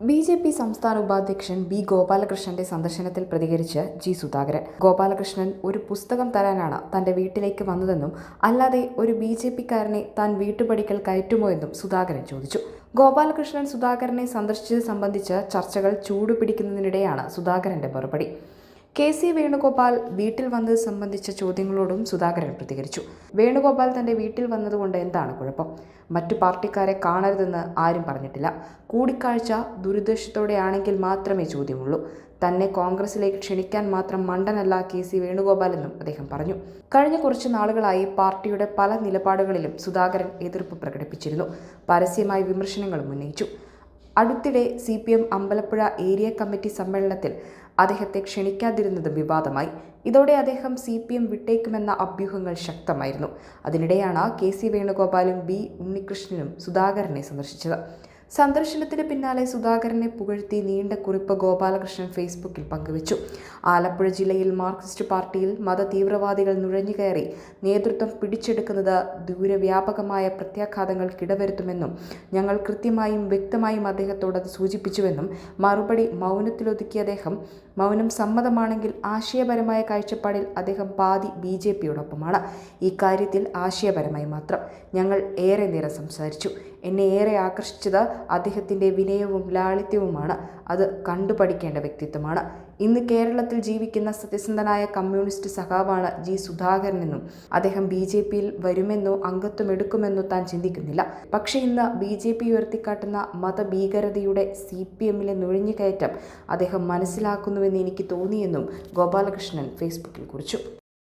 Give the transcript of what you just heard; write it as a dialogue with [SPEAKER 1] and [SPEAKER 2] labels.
[SPEAKER 1] B J P സംസ്ഥാന ഉപാധ്യക്ഷൻ B ഗോപാലകൃഷ്ണന്റെ സന്ദർശനത്തിൽ പ്രതികരിച്ച് ജി സുധാകരൻ. ഗോപാലകൃഷ്ണൻ ഒരു പുസ്തകം തരാനാണ് തന്റെ വീട്ടിലേക്ക് വന്നതെന്നും അല്ലാതെ ഒരു ബി ജെ പിക്കാരനെ താൻ വീട്ടുപടിക്കൽ കയറ്റുമോ എന്നും സുധാകരൻ ചോദിച്ചു. ഗോപാലകൃഷ്ണൻ സുധാകരനെ സന്ദർശിച്ചത് സംബന്ധിച്ച് ചർച്ചകൾ ചൂടുപിടിക്കുന്നതിനിടെയാണ് സുധാകരന്റെ മറുപടി. കെ സി വേണുഗോപാൽ വീട്ടിൽ വന്നത് സംബന്ധിച്ച ചോദ്യങ്ങളോടും സുധാകരൻ പ്രതികരിച്ചു. വേണുഗോപാൽ തന്റെ വീട്ടിൽ വന്നതുകൊണ്ട് എന്താണ് കുഴപ്പം? മറ്റു പാർട്ടിക്കാരെ കാണരുതെന്ന് ആരും പറഞ്ഞിട്ടില്ല. കൂടിക്കാഴ്ച ദുരുദ്ദേശത്തോടെയാണെങ്കിൽ മാത്രമേ ചോദ്യമുള്ളൂ. തന്നെ കോൺഗ്രസിലേക്ക് ക്ഷണിക്കാൻ മാത്രം മണ്ടനല്ല കെ സി വേണുഗോപാൽ എന്നും അദ്ദേഹം പറഞ്ഞു. കഴിഞ്ഞ കുറച്ച് നാളുകളായി പാർട്ടിയുടെ പല നിലപാടുകളിലും സുധാകരൻ എതിർപ്പ് പ്രകടിപ്പിച്ചിരുന്നു. പരസ്യമായി വിമർശനങ്ങളും ഉന്നയിച്ചു. അടുത്തിടെ C P M Ambalappuzha area committee സമ്മേളനത്തിൽ അദ്ദേഹത്തെ ക്ഷണിക്കാതിരുന്നത് വിവാദമായി. ഇതോടെ അദ്ദേഹം സി പി എം വിട്ടേക്കുമെന്ന അഭ്യൂഹങ്ങൾ ശക്തമായിരുന്നു. അതിനിടെയാണ് കെ സി വേണുഗോപാലും ബി ഉണ്ണികൃഷ്ണനും സുധാകരനെ സന്ദർശിച്ചത്. സന്ദർശനത്തിന് പിന്നാലെ സുധാകരനെ പുകഴ്ത്തി നീണ്ട കുറിപ്പ് ഗോപാലകൃഷ്ണൻ ഫേസ്ബുക്കിൽ പങ്കുവച്ചു. ആലപ്പുഴ ജില്ലയിൽ മാർക്സിസ്റ്റ് പാർട്ടിയിൽ മത തീവ്രവാദികൾ നുഴഞ്ഞുകയറി നേതൃത്വം പിടിച്ചെടുക്കുന്നത് ദൂരവ്യാപകമായ പ്രത്യാഘാതങ്ങൾക്കിടവരുത്തുമെന്നും ഞങ്ങൾ കൃത്യമായും വ്യക്തമായും അദ്ദേഹത്തോട് സൂചിപ്പിച്ചുവെന്നും മറുപടി മൗനത്തിലൊതുക്കിയ അദ്ദേഹം മൗനം സമ്മതമാണെങ്കിൽ ആശയപരമായ കാഴ്ചപ്പാടിൽ അദ്ദേഹം പാതി ബി ജെ പിയോടൊപ്പമാണ്. ഇക്കാര്യത്തിൽ കാര്യത്തിൽ ആശയപരമായി മാത്രം ഞങ്ങൾ ഏറെ നേരം സംസാരിച്ചു. എന്നെ ഏറെ ആകർഷിച്ചത് അദ്ദേഹത്തിന്റെ വിനയവും ലാളിത്യവുമാണ്. അത് കണ്ടുപഠിക്കേണ്ട വ്യക്തിത്വമാണ്. ഇന്ന് കേരളത്തിൽ ജീവിക്കുന്ന സത്യസന്ധനായ കമ്മ്യൂണിസ്റ്റ് സഖാവാണ് ജി സുധാകരൻ എന്നും അദ്ദേഹം ബി ജെ പിയിൽ വരുമെന്നോ അംഗത്വം എടുക്കുമെന്നോ താൻ ചിന്തിക്കുന്നില്ല. പക്ഷേ ഇന്ന് ബി ജെ പി ഉയർത്തിക്കാട്ടുന്ന മതഭീകരതയുടെ സി പി എമ്മിലെ നുഴഞ്ഞുകയറ്റം അദ്ദേഹം മനസ്സിലാക്കുന്നുവെന്ന് എനിക്ക് തോന്നിയെന്നും ഗോപാലകൃഷ്ണൻ ഫേസ്ബുക്കിൽ കുറിച്ചു.